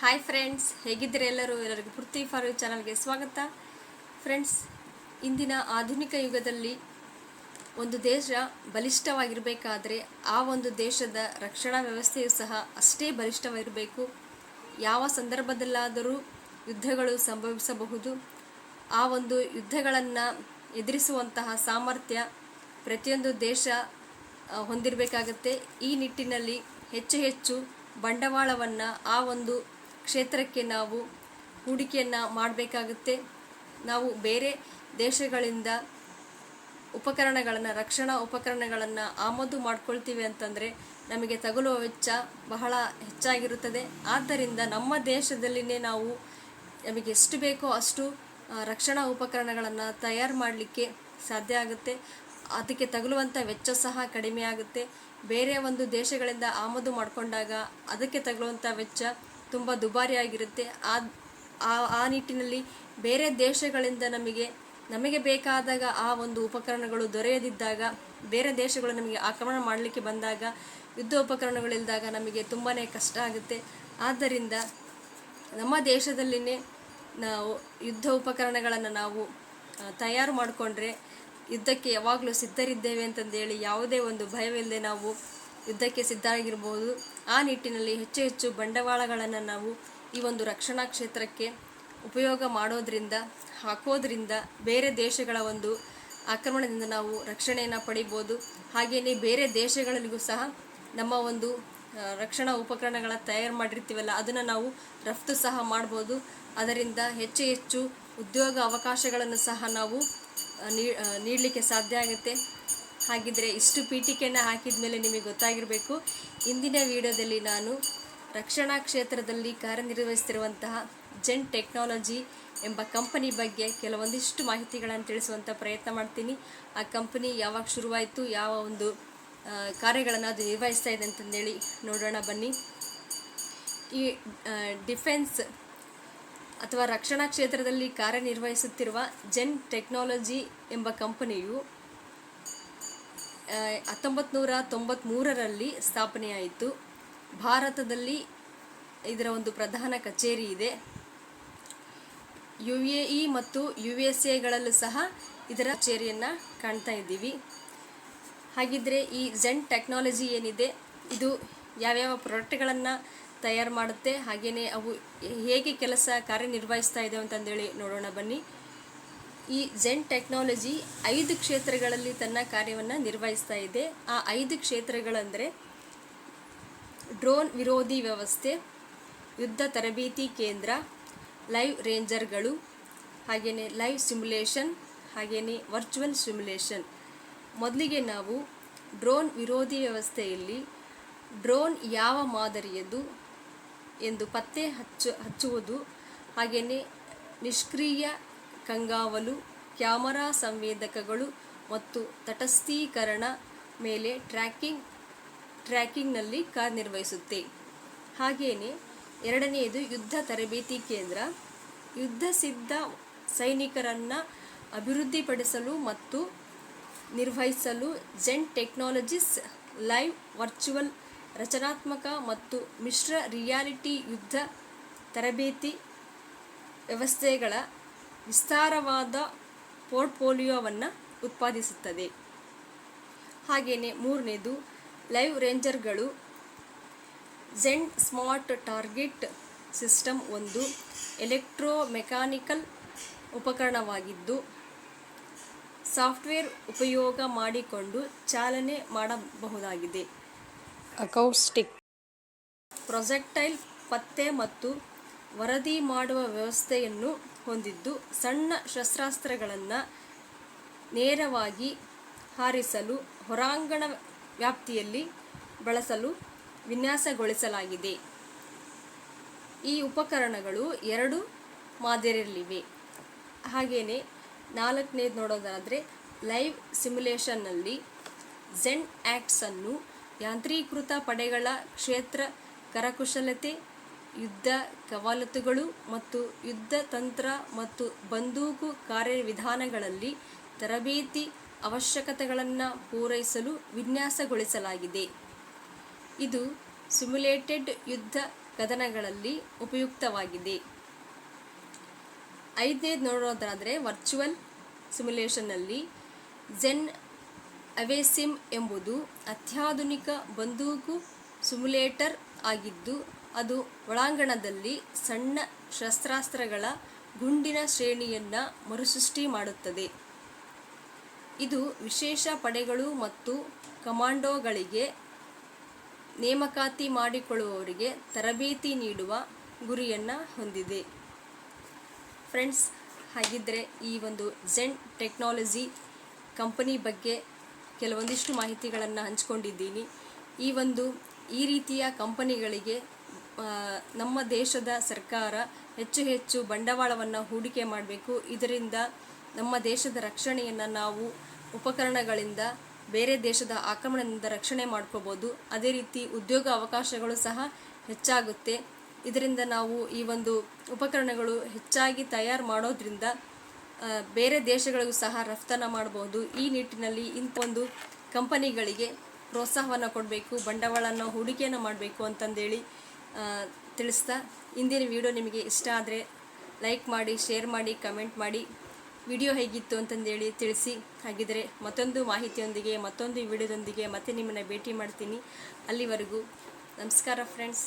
Hi friends ಹೇಗಿದ್ದೀರಿ ಎಲ್ಲರೂ? ಎಲ್ಲರಿಗೂ ಪೃಥ್ವಿ ಫಾರ್ ಚಾನಲ್ಗೆ ಸ್ವಾಗತ. ಫ್ರೆಂಡ್ಸ್ ಇಂದಿನ ಆಧುನಿಕ ಯುಗದಲ್ಲಿ ಒಂದು ದೇಶ ಬಲಿಷ್ಠವಾಗಿರಬೇಕಾದರೆ ಆ ಒಂದು ದೇಶದ ರಕ್ಷಣಾ ವ್ಯವಸ್ಥೆಯು ಸಹ ಅಷ್ಟೇ ಬಲಿಷ್ಠವಾಗಿರಬೇಕು. ಯಾವ ಸಂದರ್ಭದಲ್ಲಾದರೂ ಯುದ್ಧಗಳು ಸಂಭವಿಸಬಹುದು. ಆ ಒಂದು ಯುದ್ಧಗಳನ್ನು ಎದುರಿಸುವಂತಹ ಸಾಮರ್ಥ್ಯ ಪ್ರತಿಯೊಂದು ದೇಶ ಹೊಂದಿರಬೇಕಾಗತ್ತೆ. ಈ ನಿಟ್ಟಿನಲ್ಲಿ ಹೆಚ್ಚು ಹೆಚ್ಚು ಬಂಡವಾಳವನ್ನು ಆ ಒಂದು ಕ್ಷೇತ್ರಕ್ಕೆ ನಾವು ಹೂಡಿಕೆಯನ್ನು ಮಾಡಬೇಕಾಗುತ್ತೆ. ನಾವು ಬೇರೆ ದೇಶಗಳಿಂದ ಉಪಕರಣಗಳನ್ನು, ರಕ್ಷಣಾ ಉಪಕರಣಗಳನ್ನು ಆಮದು ಮಾಡ್ಕೊಳ್ತೀವಿ ಅಂತಂದರೆ ನಮಗೆ ತಗುಲುವ ವೆಚ್ಚ ಬಹಳ ಹೆಚ್ಚಾಗಿರುತ್ತದೆ. ಆದ್ದರಿಂದ ನಮ್ಮ ದೇಶದಲ್ಲಿನೇ ನಾವು ನಮಗೆ ಎಷ್ಟು ಬೇಕೋ ಅಷ್ಟು ರಕ್ಷಣಾ ಉಪಕರಣಗಳನ್ನು ತಯಾರು ಮಾಡಲಿಕ್ಕೆ ಸಾಧ್ಯ ಆಗುತ್ತೆ. ಅದಕ್ಕೆ ತಗುಲುವಂಥ ವೆಚ್ಚ ಸಹ ಕಡಿಮೆ ಆಗುತ್ತೆ. ಬೇರೆ ಒಂದು ದೇಶಗಳಿಂದ ಆಮದು ಮಾಡಿಕೊಂಡಾಗ ಅದಕ್ಕೆ ತಗುಲುವಂಥ ವೆಚ್ಚ ತುಂಬ ದುಬಾರಿಯಾಗಿರುತ್ತೆ. ಆ, ಆ- ನಿಟ್ಟಿನಲ್ಲಿ ಬೇರೆ ದೇಶಗಳಿಂದ ನಮಗೆ ನಮಗೆ ಬೇಕಾದಾಗ ಆ ಒಂದು ಉಪಕರಣಗಳು ದೊರೆಯದಿದ್ದಾಗ, ಬೇರೆ ದೇಶಗಳು ನಮಗೆ ಆಕ್ರಮಣ ಮಾಡಲಿಕ್ಕೆ ಬಂದಾಗ, ಯುದ್ಧ ಉಪಕರಣಗಳಿಲ್ಲದಾಗ ನಮಗೆ ತುಂಬಾ ಕಷ್ಟ ಆಗುತ್ತೆ. ಆದ್ದರಿಂದ ನಮ್ಮ ದೇಶದಲ್ಲಿನೇ ನಾವು ಯುದ್ಧ ಉಪಕರಣಗಳನ್ನು ನಾವು ತಯಾರು ಮಾಡಿಕೊಂಡ್ರೆ ಯುದ್ಧಕ್ಕೆ ಯಾವಾಗಲೂ ಸಿದ್ಧರಿದ್ದೇವೆ ಅಂತಂದೇಳಿ ಯಾವುದೇ ಒಂದು ಭಯವಿಲ್ಲದೆ ನಾವು ಯುದ್ಧಕ್ಕೆ ಸಿದ್ಧರಾಗಿರ್ಬೋದು. ಆ ನಿಟ್ಟಿನಲ್ಲಿ ಹೆಚ್ಚು ಹೆಚ್ಚು ಬಂಡವಾಳಗಳನ್ನು ನಾವು ಈ ಒಂದು ರಕ್ಷಣಾ ಕ್ಷೇತ್ರಕ್ಕೆ ಉಪಯೋಗ ಮಾಡೋದ್ರಿಂದ, ಹಾಕೋದ್ರಿಂದ ಬೇರೆ ದೇಶಗಳ ಒಂದು ಆಕ್ರಮಣದಿಂದ ನಾವು ರಕ್ಷಣೆಯನ್ನು ಪಡಿಬೋದು. ಹಾಗೆಯೇ ಬೇರೆ ದೇಶಗಳಿಗೂ ಸಹ ನಮ್ಮ ಒಂದು ರಕ್ಷಣಾ ಉಪಕರಣಗಳ ತಯಾರು ಮಾಡಿರ್ತೀವಲ್ಲ, ಅದನ್ನು ನಾವು ರಫ್ತು ಸಹ ಮಾಡ್ಬೋದು. ಅದರಿಂದ ಹೆಚ್ಚು ಹೆಚ್ಚು ಉದ್ಯೋಗ ಅವಕಾಶಗಳನ್ನು ಸಹ ನಾವು ನೀಡಲಿಕ್ಕೆ ಸಾಧ್ಯ ಆಗುತ್ತೆ. ಹಾಗಿದ್ರೆ ಇಷ್ಟು ಪೀಠಿಕೆಯನ್ನು ಹಾಕಿದ ಮೇಲೆ ನಿಮಗೆ ಗೊತ್ತಾಗಿರಬೇಕು. ಇಂದಿನ ವಿಡಿಯೋದಲ್ಲಿ ನಾನು ರಕ್ಷಣಾ ಕ್ಷೇತ್ರದಲ್ಲಿ ಕಾರ್ಯನಿರ್ವಹಿಸ್ತಿರುವಂತಹ ಜೆನ್ ಟೆಕ್ನಾಲಜಿ ಎಂಬ ಕಂಪನಿ ಬಗ್ಗೆ ಕೆಲವೊಂದಿಷ್ಟು ಮಾಹಿತಿಗಳನ್ನು ತಿಳಿಸುವಂಥ ಪ್ರಯತ್ನ ಮಾಡ್ತೀನಿ. ಆ ಕಂಪನಿ ಯಾವಾಗ ಶುರುವಾಯಿತು, ಯಾವ ಒಂದು ಕಾರ್ಯಗಳನ್ನು ಅದು ನಿರ್ವಹಿಸ್ತಾ ಇದೆ ಅಂತಂದೇಳಿ ನೋಡೋಣ ಬನ್ನಿ. ಈ ಡಿಫೆನ್ಸ್ ಅಥವಾ ರಕ್ಷಣಾ ಕ್ಷೇತ್ರದಲ್ಲಿ ಕಾರ್ಯನಿರ್ವಹಿಸುತ್ತಿರುವ ಜೆನ್ ಟೆಕ್ನಾಲಜಿ ಎಂಬ ಕಂಪನಿಯು ಹತ್ತೊಂಬತ್ತು ನೂರ ತೊಂಬತ್ತ್ಮೂರರಲ್ಲಿ ಸ್ಥಾಪನೆಯಾಯಿತು. ಭಾರತದಲ್ಲಿ ಇದರ ಒಂದು ಪ್ರಧಾನ ಕಚೇರಿ ಇದೆ. ಯು ಎ ಇ ಮತ್ತು ಯು ಎಸ್ ಎಗಳಲ್ಲೂ ಸಹ ಇದರ ಕಚೇರಿಯನ್ನು ಕಾಣ್ತಾ ಇದ್ದೀವಿ. ಹಾಗಿದ್ರೆ ಈ ಜೆನ್ ಟೆಕ್ನಾಲಜಿ ಏನಿದೆ, ಇದು ಯಾವ್ಯಾವ ಪ್ರಾಡಕ್ಟ್ಗಳನ್ನು ತಯಾರು ಮಾಡುತ್ತೆ ಹಾಗೆಯೇ ಅವು ಹೇಗೆ ಕೆಲಸ ಕಾರ್ಯನಿರ್ವಹಿಸ್ತಾ ಇದೆ ಅಂತಂದೇಳಿ ನೋಡೋಣ ಬನ್ನಿ. ಈ ಜೆನ್ ಟೆಕ್ನಾಲಜಿ ಐದು ಕ್ಷೇತ್ರಗಳಲ್ಲಿ ತನ್ನ ಕಾರ್ಯವನ್ನು ನಿರ್ವಹಿಸ್ತಾ ಇದೆ. ಆ ಐದು ಕ್ಷೇತ್ರಗಳಂದರೆ ಡ್ರೋನ್ ವಿರೋಧಿ ವ್ಯವಸ್ಥೆ, ಯುದ್ಧ ತರಬೇತಿ ಕೇಂದ್ರ, ಲೈವ್ ರೇಂಜರ್ಗಳು ಹಾಗೆಯೇ ಲೈವ್ ಸಿಮ್ಯುಲೇಷನ್ ಹಾಗೆಯೇ ವರ್ಚುವಲ್ ಸಿಮ್ಯುಲೇಷನ್. ಮೊದಲಿಗೆ ನಾವು ಡ್ರೋನ್ ವಿರೋಧಿ ವ್ಯವಸ್ಥೆಯಲ್ಲಿ ಡ್ರೋನ್ ಯಾವ ಮಾದರಿಯದು ಎಂದು ಪತ್ತೆ ಹಚ್ಚು ಹಚ್ಚುವುದು ಹಾಗೆಯೇ ನಿಷ್ಕ್ರಿಯ ಕಂಗಾವಲು, ಕ್ಯಾಮರಾ ಸಂವೇದಕಗಳು ಮತ್ತು ತಟಸ್ಥೀಕರಣ ಮೇಲೆ ಟ್ರ್ಯಾಕಿಂಗ್, ಟ್ರ್ಯಾಕಿಂಗ್ನಲ್ಲಿ ಕಾರ್ಯನಿರ್ವಹಿಸುತ್ತೆ. ಹಾಗೆಯೇ ಎರಡನೆಯದು ಯುದ್ಧ ತರಬೇತಿ ಕೇಂದ್ರ. ಯುದ್ಧ ಸಿದ್ಧ ಸೈನಿಕರನ್ನು ಅಭಿವೃದ್ಧಿಪಡಿಸಲು ಮತ್ತು ನಿರ್ವಹಿಸಲು ಜೆನ್ ಟೆಕ್ನಾಲಜೀಸ್ ಲೈವ್ ವರ್ಚುವಲ್, ರಚನಾತ್ಮಕ ಮತ್ತು ಮಿಶ್ರ ರಿಯಾಲಿಟಿ ಯುದ್ಧ ತರಬೇತಿ ವ್ಯವಸ್ಥೆಗಳ ವಿಸ್ತಾರವಾದ ಪೋರ್ಟ್ಫೋಲಿಯೋವನ್ನು ಉತ್ಪಾದಿಸುತ್ತದೆ. ಹಾಗೆಯೇ ಮೂರನೇದು ಲೈವ್ ರೇಂಜರ್ಗಳು ಝೆನ್ ಸ್ಮಾರ್ಟ್ ಟಾರ್ಗೆಟ್ ಸಿಸ್ಟಮ್ ಒಂದು ಎಲೆಕ್ಟ್ರೋ ಮೆಕ್ಯಾನಿಕಲ್ ಉಪಕರಣವಾಗಿದ್ದು ಸಾಫ್ಟ್ವೇರ್ ಉಪಯೋಗ ಮಾಡಿಕೊಂಡು ಚಾಲನೆ ಮಾಡಬಹುದಾಗಿದೆ. ಅಕೌಸ್ಟಿಕ್ ಪ್ರೊಜೆಕ್ಟೈಲ್ ಪತ್ತೆ ಮತ್ತು ವರದಿ ಮಾಡುವ ವ್ಯವಸ್ಥೆಯನ್ನು ಹೊಂದಿದ್ದು ಸಣ್ಣ ಶಸ್ತ್ರಾಸ್ತ್ರಗಳನ್ನು ನೇರವಾಗಿ ಹಾರಿಸಲು, ಹೊರಾಂಗಣ ವ್ಯಾಪ್ತಿಯಲ್ಲಿ ಬಳಸಲು ವಿನ್ಯಾಸಗೊಳಿಸಲಾಗಿದೆ. ಈ ಉಪಕರಣಗಳು ಎರಡು ಮಾದರಿಯಲ್ಲಿವೆ. ಹಾಗೆಯೇ ನಾಲ್ಕನೇದು ನೋಡೋದಾದರೆ ಲೈವ್ ಸಿಮ್ಯುಲೇಷನ್ನಲ್ಲಿ ಝೆನ್ ಆ್ಯಕ್ಟ್ಸನ್ನು ಯಾಂತ್ರೀಕೃತ ಪಡೆಗಳ ಕ್ಷೇತ್ರ, ಕರಕುಶಲತೆ ಯುದ್ಧ ಕವಾಲತ್ತುಗಳು ಮತ್ತು ಯುದ್ಧ ತಂತ್ರ ಮತ್ತು ಬಂದೂಕು ಕಾರ್ಯವಿಧಾನಗಳಲ್ಲಿ ತರಬೇತಿ ಅವಶ್ಯಕತೆಗಳನ್ನು ಪೂರೈಸಲು ವಿನ್ಯಾಸಗೊಳಿಸಲಾಗಿದೆ. ಇದು ಸಿಮ್ಯುಲೇಟೆಡ್ ಯುದ್ಧ ಕದನಗಳಲ್ಲಿ ಉಪಯುಕ್ತವಾಗಿದೆ. ಐದನೇದು ನೋಡೋದಾದರೆ ವರ್ಚುವಲ್ ಸಿಮ್ಯುಲೇಷನ್ನಲ್ಲಿ ಜೆನ್ ಅವೇಸಿಮ್ ಎಂಬುದು ಅತ್ಯಾಧುನಿಕ ಬಂದೂಕು ಸಿಮ್ಯುಲೇಟರ್ ಆಗಿದ್ದು ಅದು ಒಳಾಂಗಣದಲ್ಲಿ ಸಣ್ಣ ಶಸ್ತ್ರಾಸ್ತ್ರಗಳ ಗುಂಡಿನ ಶ್ರೇಣಿಯನ್ನು ಮರುಸೃಷ್ಟಿ ಮಾಡುತ್ತದೆ. ಇದು ವಿಶೇಷ ಪಡೆಗಳು ಮತ್ತು ಕಮಾಂಡೋಗಳಿಗೆ ನೇಮಕಾತಿ ಮಾಡಿಕೊಳ್ಳುವವರಿಗೆ ತರಬೇತಿ ನೀಡುವ ಗುರಿಯನ್ನು ಹೊಂದಿದೆ. ಫ್ರೆಂಡ್ಸ್ ಹಾಗಿದ್ದರೆ ಈ ಒಂದು ಜೆಂಟ್ ಟೆಕ್ನಾಲಜಿ ಕಂಪನಿ ಬಗ್ಗೆ ಕೆಲವೊಂದಿಷ್ಟು ಮಾಹಿತಿಗಳನ್ನು ಹಂಚ್ಕೊಂಡಿದ್ದೀನಿ. ಈ ಒಂದು ಈ ರೀತಿಯ ಕಂಪನಿಗಳಿಗೆ ನಮ್ಮ ದೇಶದ ಸರ್ಕಾರ ಹೆಚ್ಚು ಹೆಚ್ಚು ಬಂಡವಾಳವನ್ನು ಹೂಡಿಕೆ ಮಾಡಬೇಕು. ಇದರಿಂದ ನಮ್ಮ ದೇಶದ ರಕ್ಷಣೆಯನ್ನು ನಾವು ಉಪಕರಣಗಳಿಂದ ಬೇರೆ ದೇಶದ ಆಕ್ರಮಣದಿಂದ ರಕ್ಷಣೆ ಮಾಡ್ಕೋಬೋದು. ಅದೇ ರೀತಿ ಉದ್ಯೋಗ ಅವಕಾಶಗಳು ಸಹ ಹೆಚ್ಚಾಗುತ್ತೆ. ಇದರಿಂದ ನಾವು ಈ ಒಂದು ಉಪಕರಣಗಳು ಹೆಚ್ಚಾಗಿ ತಯಾರು ಮಾಡೋದ್ರಿಂದ ಬೇರೆ ದೇಶಗಳಿಗೂ ಸಹ ರಫ್ತನ್ನು ಮಾಡಬಹುದು ಈ ನಿಟ್ಟಿನಲ್ಲಿ ಇಂಥ ಒಂದು ಕಂಪನಿಗಳಿಗೆ ಪ್ರೋತ್ಸಾಹವನ್ನು ಕೊಡಬೇಕು ಬಂಡವಾಳನ ಹೂಡಿಕೆಯನ್ನು ಮಾಡಬೇಕು ಅಂತಂದೇಳಿ ತಿಳಿಸ್ತಾ. ಇಂದಿನ ವಿಡಿಯೋ ನಿಮಗೆ ಇಷ್ಟ ಆದರೆ ಲೈಕ್ ಮಾಡಿ, ಶೇರ್ ಮಾಡಿ, ಕಮೆಂಟ್ ಮಾಡಿ. ವಿಡಿಯೋ ಹೇಗಿತ್ತು ಅಂತಂದೇಳಿ ತಿಳಿಸಿ. ಹಾಗಿದ್ದರೆ ಮತ್ತೊಂದು ಮಾಹಿತಿಯೊಂದಿಗೆ, ಮತ್ತೊಂದು ವಿಡಿಯೋದೊಂದಿಗೆ ಮತ್ತೆ ನಿಮ್ಮನ್ನು ಭೇಟಿ ಮಾಡ್ತೀನಿ. ಅಲ್ಲಿವರೆಗೂ ನಮಸ್ಕಾರ ಫ್ರೆಂಡ್ಸ್